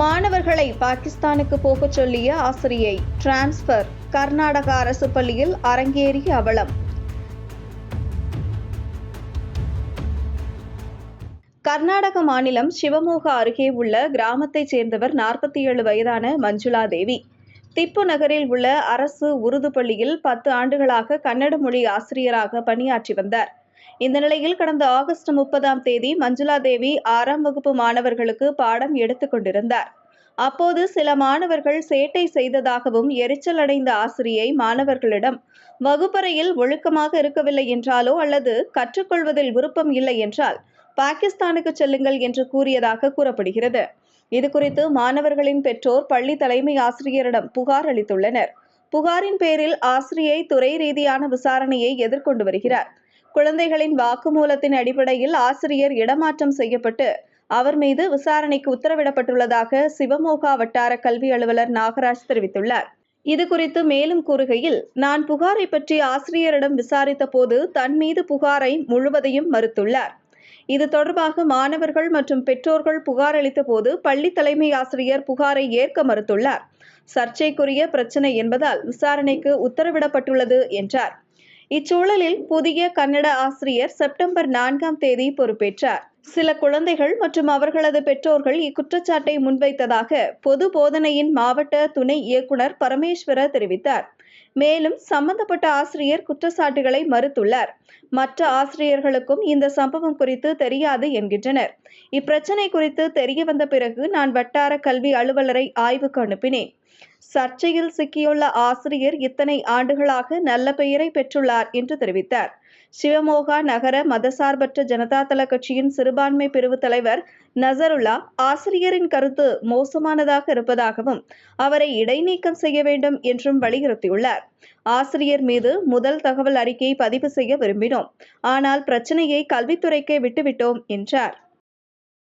மாணவர்களை பாகிஸ்தானுக்கு போகச் சொல்லிய ஆசிரியை டிரான்ஸ்பர் கர்நாடக அரசு பள்ளியில் அரங்கேறிய அவலம். கர்நாடக மாநிலம் சிவமோகா அருகே உள்ள கிராமத்தைச் சேர்ந்தவர் நாற்பத்தி ஏழு வயதான மஞ்சுளா தேவி திப்பு நகரில் உள்ள அரசு உருது பள்ளியில் பத்து ஆண்டுகளாக கன்னட மொழி ஆசிரியராக பணியாற்றி வந்தார். இந்த நிலையில் கடந்த ஆகஸ்ட் முப்பதாம் தேதி மஞ்சுளா தேவி ஆறாம் வகுப்பு மாணவர்களுக்கு பாடம் எடுத்துக் கொண்டிருந்தார். அப்போது சில மாணவர்கள் சேட்டை செய்ததாகவும் எரிச்சல் அடைந்த ஆசிரியை மாணவர்களிடம் வகுப்பறையில் ஒழுக்கமாக இருக்கவில்லை என்றாலோ அல்லது கற்றுக்கொள்வதில் விருப்பம் இல்லை என்றால் பாகிஸ்தானுக்கு செல்லுங்கள் என்று கூறியதாக கூறப்படுகிறது. இதுகுறித்து மாணவர்களின் பெற்றோர் பள்ளி தலைமை ஆசிரியரிடம் புகார் அளித்துள்ளனர். புகாரின் பேரில் ஆசிரியை துறை ரீதியான விசாரணையை எதிர்கொண்டு வருகிறார். குழந்தைகளின் வாக்குமூலத்தின் அடிப்படையில் ஆசிரியர் இடமாற்றம் செய்யப்பட்டு அவர் மீது விசாரணைக்கு உத்தரவிடப்பட்டுள்ளதாக சிவமோகா வட்டார கல்வி அலுவலர் நாகராஜ் தெரிவித்துள்ளார். இது குறித்து மேலும் கூறுகையில் நான் புகாரை பற்றி ஆசிரியரிடம் விசாரித்த போது தன் மீது புகாரை முழுவதையும் மறுத்துள்ளார். இது தொடர்பாக மாணவர்கள் மற்றும் பெற்றோர்கள் புகார் அளித்த போது பள்ளி தலைமை ஆசிரியர் புகாரை ஏற்க மறுத்துள்ளார். சர்ச்சைக்குரிய பிரச்சனை என்பதால் விசாரணைக்கு உத்தரவிடப்பட்டுள்ளது என்றார். இச்சூழலில் புதிய கன்னட ஆசிரியர் செப்டம்பர் நான்காம் தேதி பொறுப்பேற்றார். சில குழந்தைகள் மற்றும் அவர்களது பெற்றோர்கள் இக்குற்றச்சாட்டை முன்வைத்ததாக பொது போதனையின் மாவட்ட துணை இயக்குனர் பரமேஸ்வர தெரிவித்தார். மேலும் சம்பந்தப்பட்ட ஆசிரியர் குற்றச்சாட்டுகளை மறுத்துள்ளார். மற்ற ஆசிரியர்களுக்கும் இந்த சம்பவம் குறித்து தெரியாது என்கின்றனர். இப்பிரச்சனை குறித்து தெரிய வந்த பிறகு நான் வட்டார கல்வி அலுவலரை ஆய்வுக்கு அனுப்பினேன். சர்ச்சையில் சிக்கியுள்ள ஆசிரியர் இத்தனை ஆண்டுகளாக நல்ல பெயரை பெற்றுள்ளார் என்று தெரிவித்தார். சிவமோகா நகர மதசார்பற்ற ஜனதா தள கட்சியின் சிறுபான்மை பிரிவு தலைவர் நசருல்லா ஆசிரியரின் கருத்து மோசமானதாக இருப்பதாகவும் அவரை இடைநீக்கம் செய்ய வேண்டும் என்றும் வலியுறுத்தியுள்ளார். ஆசிரியர் மீது முதல் தகவல் அறிக்கையை பதிவு செய்ய விரும்பினோம். ஆனால் பிரச்சனையை கல்வித்துறைக்கே விட்டுவிட்டோம் என்றார்.